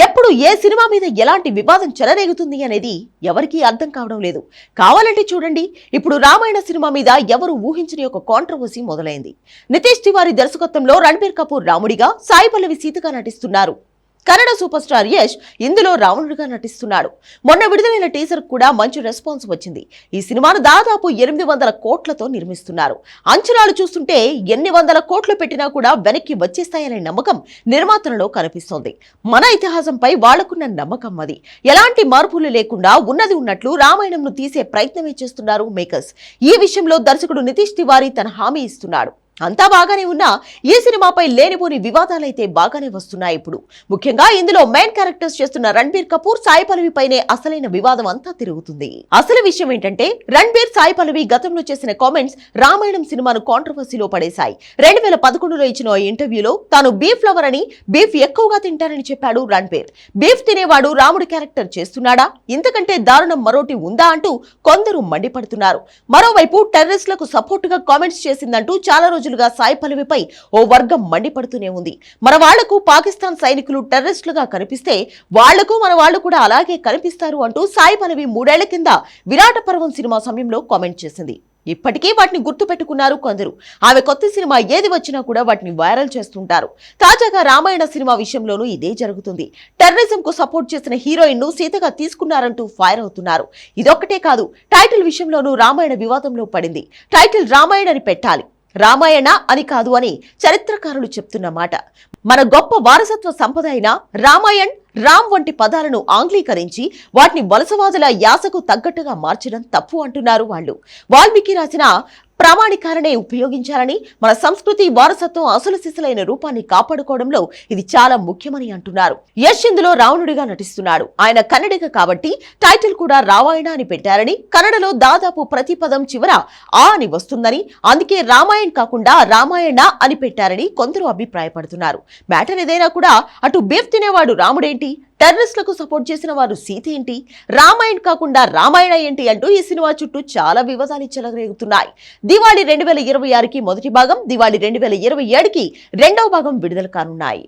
ఎప్పుడు ఏ సినిమా మీద ఎలాంటి వివాదం చెలరేగుతుంది అనేది ఎవరికీ అర్థం కావడం లేదు. కావాలంటే చూడండి ఇప్పుడు రామాయణ సినిమా మీద ఎవరు ఊహించని ఒక కాంట్రవర్సీ మొదలైంది. నితీష్ తివారీ దర్శకత్వంలో రణబీర్ కపూర్ రాముడిగా సాయి పల్లవి సీతగా నటిస్తున్నారు. కన్నడ సూపర్ స్టార్ యష్ ఇందులో రావణుడిగా నటిస్తున్నాడు. మొన్న విడుదలైన టీజర్ కూడా మంచి రెస్పాన్స్ వచ్చింది. ఈ సినిమాను దాదాపు ఎనిమిది వందల కోట్లతో నిర్మిస్తున్నారు. అంచనాలు చూస్తుంటే ఎన్ని వందల కోట్లు పెట్టినా కూడా వెనక్కి వచ్చేస్తాయనే నమ్మకం నిర్మాతలలో కనిపిస్తోంది. మన ఇతిహాసంపై వాళ్ళకున్న నమ్మకం అది. ఎలాంటి మార్పులు లేకుండా ఉన్నది ఉన్నట్లు రామాయణంను తీసే ప్రయత్నమే చేస్తున్నారు మేకర్స్. ఈ విషయంలో దర్శకుడు నితీష్ తివారీ తన హామీ ఇస్తున్నాడు. అంతా బాగానే ఉన్నా ఈ సినిమాపై లేనిపోని వివాదాలైతే బాగానే వస్తున్నాయి ఇప్పుడు. ముఖ్యంగా ఇందులో మెయిన్ క్యారెక్టర్స్ చేస్తున్న రణబీర్ కపూర్ సాయి పల్లవిపైనే అసలైన వివాదం అంతా తిరుగుతుంది. అసలు విషయం ఏంటంటే రణబీర్ సాయి పల్లవి గతంలో చేసిన కామెంట్స్ రామాయణం సినిమాను కాంట్రవర్సీలో పడేశాయి. రెండు వేల పదకొండులో ఇచ్చిన ఓ ఇంటర్వ్యూలో తాను బీఫ్ లవర్ అని బీఫ్ ఎక్కువగా తింటానని చెప్పాడు రణబీర్. బీఫ్ తినేవాడు రాముడి క్యారెక్టర్ చేస్తున్నాడా? ఇంతకంటే దారుణం మరోటి ఉందా అంటూ కొందరు మండిపడుతున్నారు. మరోవైపు టెర్రరిస్టులకు సపోర్టుగా కామెంట్స్ చేసిందంటూ చాలా సైనికులుగా సాయి పల్లవిపై ఓ వర్గం మండిపడుతూనే ఉంది. మన వాళ్ళకు పాకిస్తాన్ సైనికులు టెర్రరిస్టులుగా కనిపిస్తే వాళ్ళకు మన వాళ్ళు కూడా అలాగే కనిపిస్తారు అంటూ సాయి పల్లవి మూడేళ్ళ కింద విరాట పర్వం సినిమా సమయంలో కామెంట్ చేసింది. ఇప్పటికీ వాటిని గుర్తుపెట్టుకున్నారు కొందరు. ఆమె కొత్త సినిమా ఏది వచ్చినా కూడా వాటిని వైరల్ చేస్తుంటారు. తాజాగా రామాయణ సినిమా విషయంలోనూ ఇదే జరుగుతుంది. టెర్రరిజం కు సపోర్ట్ చేసిన హీరోయిన్ను సీతగా తీసుకున్నారంటూ ఫైర్ అవుతున్నారు. ఇదొక్కటే కాదు టైటిల్ విషయంలోనూ రామాయణ వివాదంలో పడింది. టైటిల్ రామాయణ అని పెట్టాలి. రామాయణ అని కాదు అని చరిత్రకారులు చెప్తున్న మాట. మన గొప్ప వారసత్వ సంపద అయిన రామాయణ్ రామ్ వంటి పదాలను ఆంగ్లీకరించి వాటిని వలసవాదుల యాసకు తగ్గట్టుగా మార్చడం తప్పు అంటున్నారు వాళ్ళు. వాల్మీకి రాసిన ప్రామాణికాలనే ఉపయోగించాలని మన సంస్కృతి వారసత్వం అసలు సిసలైన రూపాన్ని కాపాడుకోవడంలో ఇది చాలా ముఖ్యమని అంటున్నారు. యశ్ ఇందులో రావణుడిగా నటిస్తున్నాడు. ఆయన కన్నడిగ కాబట్టి టైటిల్ కూడా రామాయణ అని పెట్టారని కన్నడలో దాదాపు ప్రతి పదం చివర ఆ అని వస్తుందని అందుకే రామాయణ్ కాకుండా రామాయణ అని పెట్టారని కొందరు అభిప్రాయపడుతున్నారు. మ్యాటర్ ఏదైనా కూడా అటు బీఫ్ తినేవాడు రాముడేంటి? టెర్రరిస్టులకు సపోర్ట్ చేసిన వారు సీత ఏంటి? రామాయణ్ కాకుండా రామాయణ ఏంటి అంటూ ఈ సినిమా చుట్టూ చాలా వివాదాలు చెలరేగుతున్నాయి దివాళీ రెండు వేల ఇరవై ఆరుకి మొదటి భాగం దివాళీ రెండు వేల ఇరవై ఏడుకి రెండవ భాగం విడుదల కానున్నాయి.